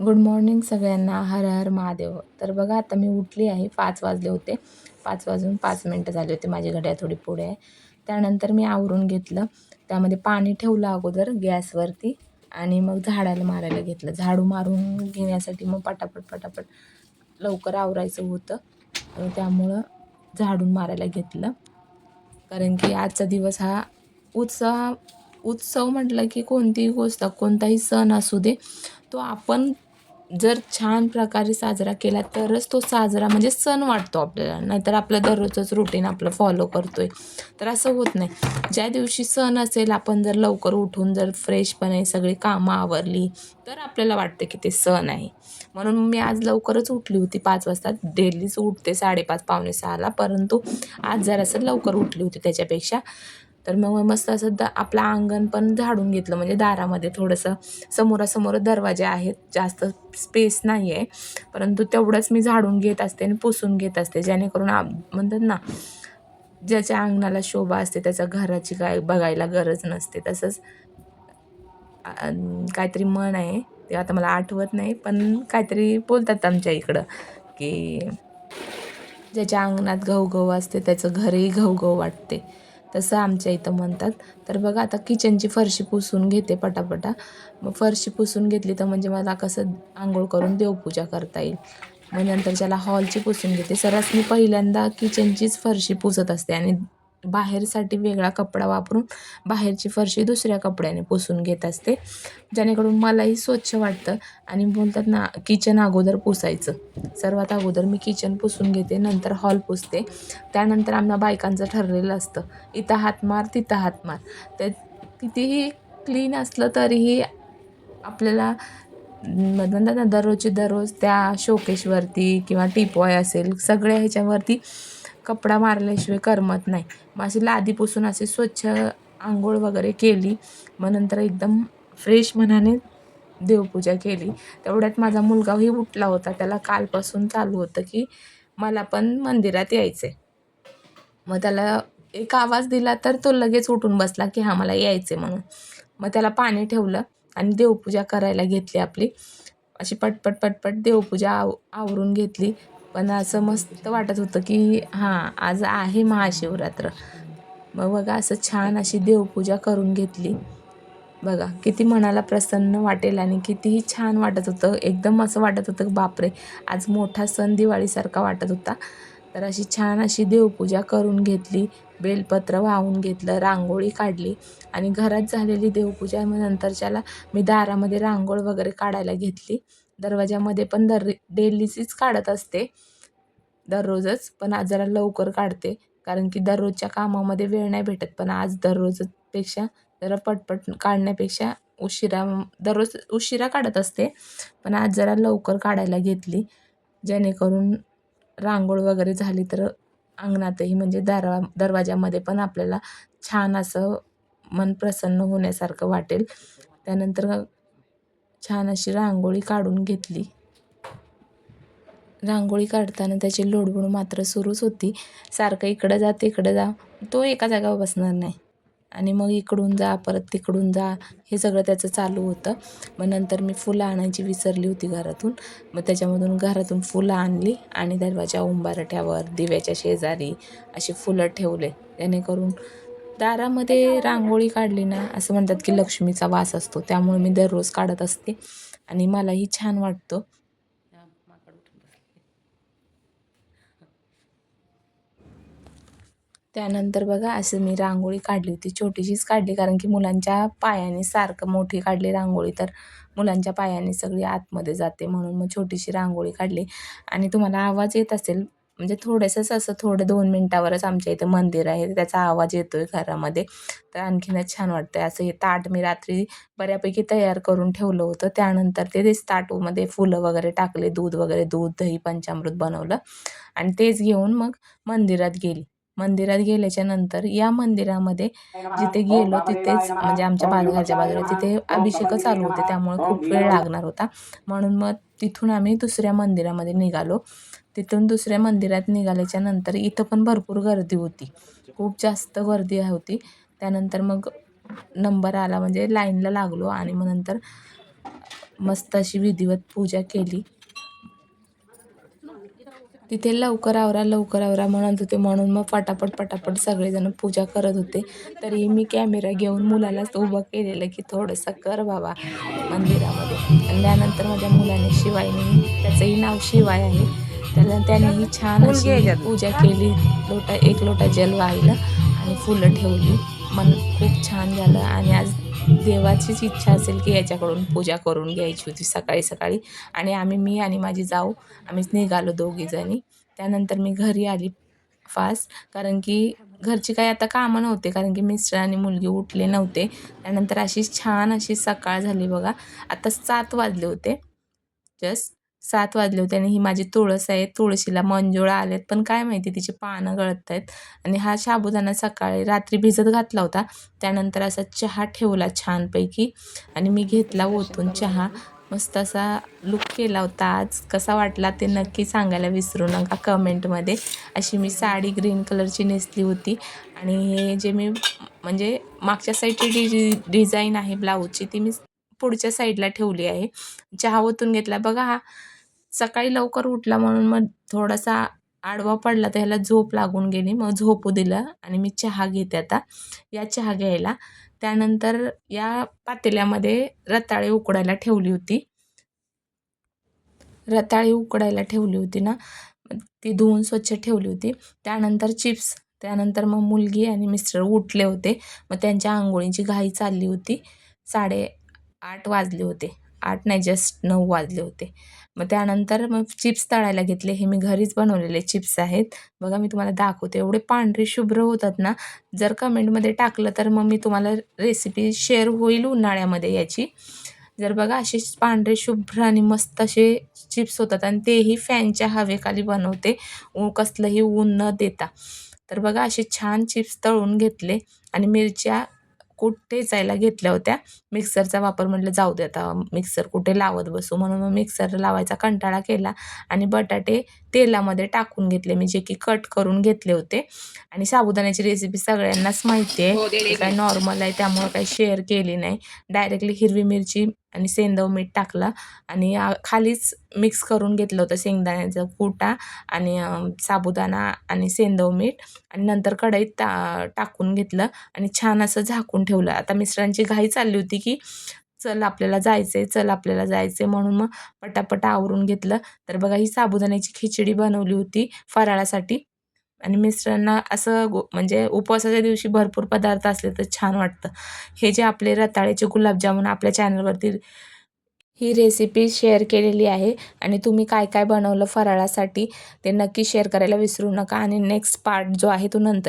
Good morning सगळ्यांना. हर हर महादेव. तर बघा आता मी उठली आहे. पाच वाजले होते. पाच वाजून पाच मिनटं झाले होते. माझी घड्याळ थोडी पुढे आहे. त्यानंतर मी आवरून घेतलं. त्यामध्ये पाणी ठेवलं अगोदर गॅसवरती आणि मग झाडाला मारायला घेतलं. झाडू मारून घेण्यासाठी मग पटापट पटापट लवकर आवरायचं होतं. त्यामुळं झाडून मारायला घेतलं. कारण की आजचा दिवस हा उत्साह उत्सव म्हटलं की कोणतीही गोष्ट कोणताही सण असू दे तो आपण जर छान प्रकारे साजरा केला तरच तो साजरा म्हणजे सण वाटतो आपल्याला. नाहीतर आपलं दररोजच रुटीन आपलं फॉलो करतो आहे तर असं होत नाही. ज्या दिवशी सण असेल आपण जर लवकर उठून जर फ्रेशपणे सगळी कामं आवरली तर आपल्याला वाटतं की ते सण आहे. म्हणून मी आज लवकरच उठली होती पाच वाजता. डेलीच उठते साडेपाच पावणे सहाला. परंतु आज जरासं लवकर उठली होती त्याच्यापेक्षा. तर मग मस्त असं द आपलं अंगण पण झाडून घेतलं. म्हणजे दारामध्ये थोडंसं समोरासमोर दरवाजे आहेत. जास्त स्पेस नाही आहे परंतु तेवढंच मी झाडून घेत असते आणि पुसून घेत असते. जेणेकरून आ म्हणतात ना ज्याच्या अंगणाला शोभा असते त्याच्या घराची काय बघायला गरज नसते. तसंच काहीतरी मन आहे. ते आता मला आठवत नाही पण काहीतरी बोलतात आमच्या इकडं की ज्याच्या अंगणात घवघव असते त्याचं घरही घवघव वाटते. तसं आमच्या इथं म्हणतात. तर बघा आता किचनची फरशी पुसून घेते पटापटा. मग फरशी पुसून घेतली तर म्हणजे मला कसं आंघोळ करून देवपूजा करता येईल. मग नंतर त्याला हॉलची पुसून घेते. सरस मी पहिल्यांदा किचनचीच फरशी पुसत असते आणि बाहेरसाठी वेगळा कपडा वापरून बाहेरची फरशी दुसऱ्या कपड्याने पुसून घेत असते. जेणेकरून मलाही स्वच्छ वाटतं आणि बोलतात ना किचन अगोदर पुसायचं. सर्वात अगोदर मी किचन पुसून घेते नंतर हॉल पुसते. त्यानंतर आम्हाला बायकांचं ठरलेलं असतं इथं हात मार तिथं हात मार. तर कितीही क्लीन असलं तरीही आपल्याला म्हणतात ना दररोजची दररोज त्या शोकेशवरती किंवा टिपॉय असेल सगळ्या ह्याच्यावरती कपडा मारल्याशिवाय करमत नाही. मग अशी लादी पुसून असे स्वच्छ आंघोळ वगैरे केली. मग नंतर एकदम फ्रेश मनाने देवपूजा केली. तेवढ्यात माझा मुलगाही उठला होता. त्याला कालपासून चालू होतं की मला पण मंदिरात यायचं आहे मग त्याला एक आवाज दिला तर तो लगेच उठून बसला की हा मला यायचं आहे म्हणून. मग त्याला पाणी ठेवलं आणि देवपूजा करायला घेतली आपली. अशी पटपट पटपट देवपूजा आव आवरून घेतली. पण असं मस्त वाटत होतं की हां आज आहे महाशिवरात्र. मग बघा असं छान अशी देवपूजा करून घेतली. बघा किती मनाला प्रसन्न वाटेल आणि कितीही छान वाटत होतं. एकदम असं वाटत होतं बापरे आज मोठा सण दिवाळीसारखा वाटत होता. तर अशी छान अशी देवपूजा करून घेतली बेलपत्र वाहून घेतलं रांगोळी काढली आणि घरात झालेली देवपूजा मग नंतरच्याला मी दारामध्ये रांगोळ वगैरे काढायला घेतली. दरवाजामध्ये पण दर डेलीचीच काढत असते. दररोजच पण आज जरा लवकर काढते. कारण की दररोजच्या कामामध्ये वेळ नाही भेटत. पण आज दररोजपेक्षा जरा पटपट काढण्यापेक्षा उशिरा दररोज उशिरा काढत असते. पण आज जरा लवकर काढायला घेतली. जेणेकरून रांगोळ वगैरे झाली तर अंगणातही म्हणजे दरवा दरवाजामध्ये पण आपल्याला छान असं मन प्रसन्न होण्यासारखं वाटेल. त्यानंतर छान अशी रांगोळी काढून घेतली. रांगोळी काढताना त्याची लोडबुड मात्र सुरूच होती. सारखं इकडं जा तिकडं जा. तो एका जागावर बसणार नाही. आणि मग इकडून जा परत तिकडून जा हे सगळं त्याचं चालू होतं. मग नंतर मी फुलं आणायची विसरली होती घरातून. मग त्याच्यामधून घरातून फुलं आणली आणि दरवाजा उंबारठ्यावर दिव्याच्या शेजारी अशी फुलं ठेवले. जेणेकरून दारामध्ये रांगोळी काढली ना असं म्हणतात की लक्ष्मीचा वास असतो. त्यामुळे मी दररोज काढत असते आणि मलाही छान वाटतं. त्यानंतर बघा असं मी रांगोळी काढली होती. छोटीशीच काढली कारण की मुलांच्या पायाने सारखं मोठी काढली रांगोळी तर मुलांच्या पायाने सगळी आतमध्ये जाते म्हणून मग छोटीशी रांगोळी काढली. आणि तुम्हाला आवाज येत असेल म्हणजे थोडंसंच असं थोडं दोन मिनटावरच आमच्या इथं मंदिर आहे. त्याचा आवाज येतो आहे घरामध्ये. तर आणखीनच छान वाटतं असं हे ताट मी रात्री बऱ्यापैकी तयार करून ठेवलं होतं. त्यानंतर ते तेच ताटूमध्ये फुलं वगैरे टाकले. दूध वगैरे दूध दही पंचामृत बनवलं. आणि तेच घेऊन मग मंदिरात गेली. मंदिरात गेल्याच्यानंतर या मंदिरामध्ये जिथे गेलो तिथेच म्हणजे आमच्या बाजूच्या बाजूला तिथे अभिषेक चालू होते. त्यामुळे खूप वेळ लागणार होता. म्हणून मग तिथून आम्ही दुसऱ्या मंदिरामध्ये निघालो. तिथून दुसऱ्या मंदिरात निघाल्याच्या नंतर इथं पण भरपूर गर्दी होती. खूप जास्त गर्दी होती. त्यानंतर मग नंबर आला म्हणजे लाईनला लागलो आणि मग नंतर मस्त अशी विधिवत पूजा केली. तिथे लवकर आवरा लवकर आवरा म्हणत होते. म्हणून मग पटापट पटापट सगळेजण पूजा करत होते. तरी मी कॅमेरा घेऊन मुलालाच उभं केलेलं की थोडंसं कर बाबा मंदिरामध्ये. आणि त्यानंतर माझ्या मुलाने शिवायने त्याचंही नाव शिवाय आहे. त्याला त्यानेही छान अशी पूजा केली. लोटा एक लोटा जल वाहिलं आणि फुलं ठेवली. मन खूप छान झालं. आणि आज देवाचीच इच्छा असेल की याच्याकडून पूजा करून घ्यायची होती सकाळी सकाळी. आणि आम्ही मी आणि माझी जाऊ. आम्हीच निघालो दोघीजणी त्यानंतर मी घरी आली फास्ट कारण की घरची काही आता कामं नव्हते. कारण की मिस्टर आणि मुलगी उठले नव्हते. त्यानंतर अशी छान अशी सकाळ झाली बघा. आता सात वाजले होते. जस्ट सात वाजले होते आणि ही माझी तुळस आहे. तुळशीला मंजुळा आलेत. पण काय माहिती तिची पानं गळत आहेत आणि हा साबुदाणा सकाळी रात्री भिजत घातला होता. त्यानंतर असा चहा ठेवला छानपैकी. आणि मी घेतला ओतून चहा. मस्त असा लुक केला होता आज. कसा वाटला ते नक्की सांगायला विसरू नका कमेंटमध्ये. अशी मी साडी ग्रीन कलरची नेसली होती. आणि हे जे मी म्हणजे मागच्या साईडची डिझी डिझाईन आहे ब्लाऊजची ती मी पुढच्या साईडला ठेवली आहे. चहा ओतून घेतला. बघा हा सकाळी लवकर उठला म्हणून मग थोडासा आडवा पडला तर ह्याला झोप लागून गेली. मग झोपू दिलं आणि मी चहा घेते आता. या चहा घ्यायला. त्यानंतर या पातेल्यामध्ये रताळी उकडायला ठेवली होती. रताळी उकडायला ठेवली होती ना ती धुवून स्वच्छ ठेवली होती. त्यानंतर चिप्स त्यानंतर मग मुलगी आणि मिस्टर उठले होते. मग त्यांच्या आंघोळीची घाई चालली होती. साडे आठ वाजले होते. आठ नाही जस्ट नऊ वाजले होते. मग त्यानंतर मग चिप्स तळायला घेतले. हे मी घरीच बनवलेले चिप्स आहेत. बघा मी तुम्हाला दाखवते. एवढे पांढरे शुभ्र होतात ना जर कमेंटमध्ये टाकलं तर मग मी तुम्हाला रेसिपी शेअर होईल उन्हाळ्यामध्ये याची. जर बघा असे पांढरे शुभ्र आणि मस्त असे चिप्स होतात आणि तेही फॅनच्या हवेखाली बनवते. ऊ कसलंही ऊन न देता. तर बघा असे छान चिप्स तळून घेतले आणि मिरच्या कूट ठेचायला घेतल्या होत्या? मिक्सरचा वापर म्हटलं जाऊ दे आता मिक्सर कुठे लावत बसू? म्हणून मग मिक्सर लावायचा कंटाळा केला आणि बटाटे तेलामध्ये टाकून घेतले. मी जे की कट करून घेतले होते. आणि साबुदाण्याची रेसिपी सगळ्यांनाच माहिती आहे. काय नॉर्मल आहे त्यामुळं काही शेअर केली नाही. डायरेक्टली हिरवी मिरची आणि सेंदव मीठ टाकलं आणि खालीच मिक्स करून घेतलं होतं शेंगदाण्याचा कुटा आणि साबुदाणा आणि सेंदव मीठ आणि नंतर कढईत टा टाकून घेतलं आणि छान असं झाकून ठेवलं. आता मिस्टरांची घाई चालली होती की चल आपल्याला जायचं आहे चल आपल्याला जायचं आहे म्हणून मग पटापट आवरून घेतलं. तर बघा ही साबुदाण्याची खिचडी बनवली होती फराळासाठी. आणि मिस्टरांना असं गो म्हणजे उपवासाच्या दिवशी भरपूर पदार्थ असले तर छान वाटतं. हे जे आपले रताळ्याचे गुलाबजामुन आपल्या चॅनलवरती ही रेसिपी शेअर केलेली आहे आणि तुम्ही काय काय बनवलं फराळासाठी ते नक्की शेअर करायला विसरू नका. आणि नेक्स्ट पार्ट जो आहे तो नंतर